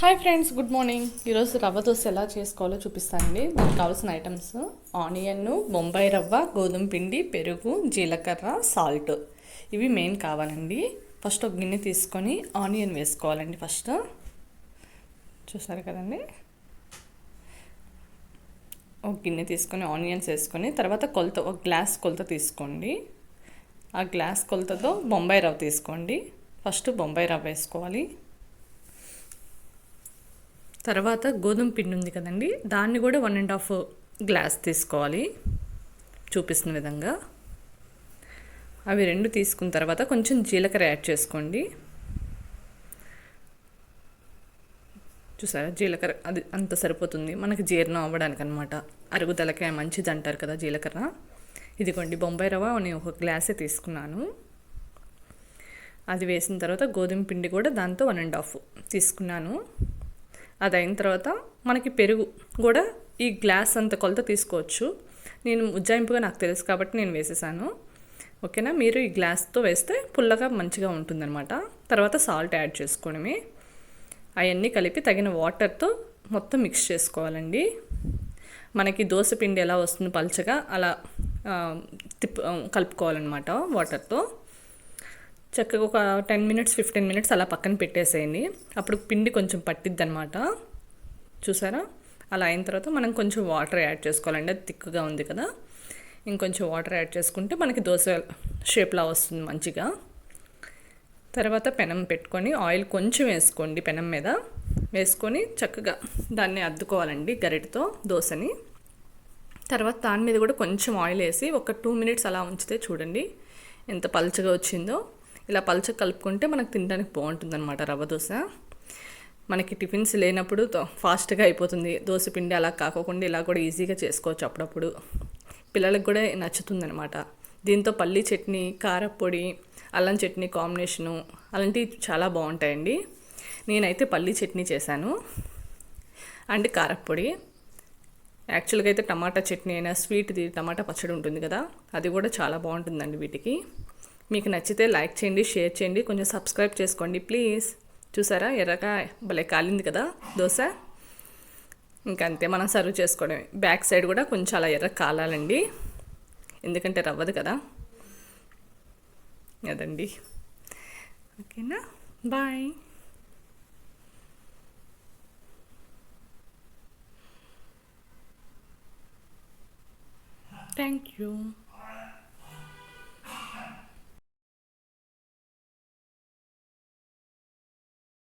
Hi friends good morning ఈరోజు రవ్వ దోశ ఎలా చేసుకోవాలో చూపిస్తానండి. దానికి కావాల్సిన ఐటమ్స్ ఆనియన్ బొంబాయి రవ్వ గోధుమ పిండి పెరుగు జీలకర్ర సాల్ట్ ఇవి మెయిన్ కావాలండి. ఫస్ట్ ఒక గిన్నె తీసుకొని ఆనియన్ వేసుకోవాలండి ఫస్ట్ చూసారు కదండి? ఒక గిన్నె తీసుకొని ఆనియన్స్ వేసుకొని తర్వాత కొలత ఒక గ్లాస్ కొలత తీసుకోండి. ఆ గ్లాస్ కొలతతో బొంబాయి రవ్వ తీసుకోండి. ఫస్ట్ బొంబాయి రవ్వ వేసుకోవాలి. తర్వాత గోధుమ పిండి ఉంది కదండి దాన్ని కూడా వన్ అండ్ హాఫ్ గ్లాస్ తీసుకోవాలి. చూపిస్తున్న విధంగా. అవి రెండు తీసుకున్న తర్వాత కొంచెం జీలకర్ర యాడ్ చేసుకోండి. చూసారా? జీలకర్ర అది అంత సరిపోతుంది. మనకి జీర్ణం అవ్వడానికి అనమాట అరుగుదలకే మంచిది అంటారు కదా జీలకర్ర. ఇదిగోండి బొంబాయి రవ్వ నేను ఒక గ్లాసే తీసుకున్నాను. అది వేసిన తర్వాత గోధుమ పిండి కూడా దాంతో వన్ అండ్ హాఫ్ తీసుకున్నాను. అది అయిన తర్వాత మనకి పెరుగు కూడా ఈ గ్లాస్ అంత కొలత తీసుకోవచ్చు. నేను ఉజ్జాయింపుగా నాకు తెలుసు కాబట్టి నేను వేసేసాను. ఓకేనా? మీరు ఈ గ్లాస్తో వేస్తే పుల్లగా మంచిగా ఉంటుందన్నమాట. తర్వాత సాల్ట్ యాడ్ చేసుకోవడమే. అవన్నీ కలిపి తగిన వాటర్తో మొత్తం మిక్స్ చేసుకోవాలండి. మనకి దోశ పిండి ఎలా వస్తుంది పల్చగా అలా తిప్ కలుపుకోవాలన్నమాట వాటర్తో. చక్కగా ఒక టెన్ మినిట్స్ ఫిఫ్టీన్ మినిట్స్ అలా పక్కన పెట్టేసేయండి. అప్పుడు పిండి కొంచెం పట్టిద్ది అనమాట చూసారా? అలా అయిన తర్వాత మనం కొంచెం వాటర్ యాడ్ చేసుకోవాలండి. అది థిక్గా ఉంది కదా. ఇంకొంచెం వాటర్ యాడ్ చేసుకుంటే మనకి దోశ షేప్లా వస్తుంది మంచిగా. తర్వాత పెనం పెట్టుకొని ఆయిల్ కొంచెం వేసుకోండి పెనం మీద. వేసుకొని చక్కగా దాన్ని అద్దుకోవాలండి గరిటతో దోశని. తర్వాత దాని మీద కూడా కొంచెం ఆయిల్ వేసి ఒక టూ మినిట్స్ అలా ఉంచితే చూడండి ఎంత పలుచగా వచ్చిందో. ఇలా పలచ కలుపుకుంటే మనకు తినడానికి బాగుంటుంది అనమాట రవ్వ దోశ. మనకి టిఫిన్స్ లేనప్పుడు ఫాస్ట్గా అయిపోతుంది. దోశ పిండి అలా కాకోకుండా ఇలా కూడా ఈజీగా చేసుకోవచ్చు అప్పుడప్పుడు. పిల్లలకు కూడా నచ్చుతుంది అనమాట దీంతో పల్లీ చట్నీ కారపొడి అల్లం చట్నీ కాంబినేషను అలాంటివి చాలా బాగుంటాయండి. నేనైతే పల్లీ చట్నీ చేశాను. అండ్ కారపొడి యాక్చువల్గా అయితే టమాటా చట్నీ అయినా స్వీట్ది టమాటా పచ్చడి ఉంటుంది కదా అది కూడా చాలా బాగుంటుందండి వీటికి. మీకు నచ్చితే లైక్ చేయండి షేర్ చేయండి కొంచెం సబ్స్క్రైబ్ చేసుకోండి ప్లీజ్. చూసారా? ఎర్రగా భలే కాలింది కదా దోశ. ఇంకంతే మనం సర్వ్ చేసుకోవడమే. బ్యాక్ సైడ్ కూడా కొంచెం అలా ఎర్ర కాలాలండి. ఎందుకంటే రవ్వదు కదా. అదండి. ఓకేనా? బాయ్. Thank you.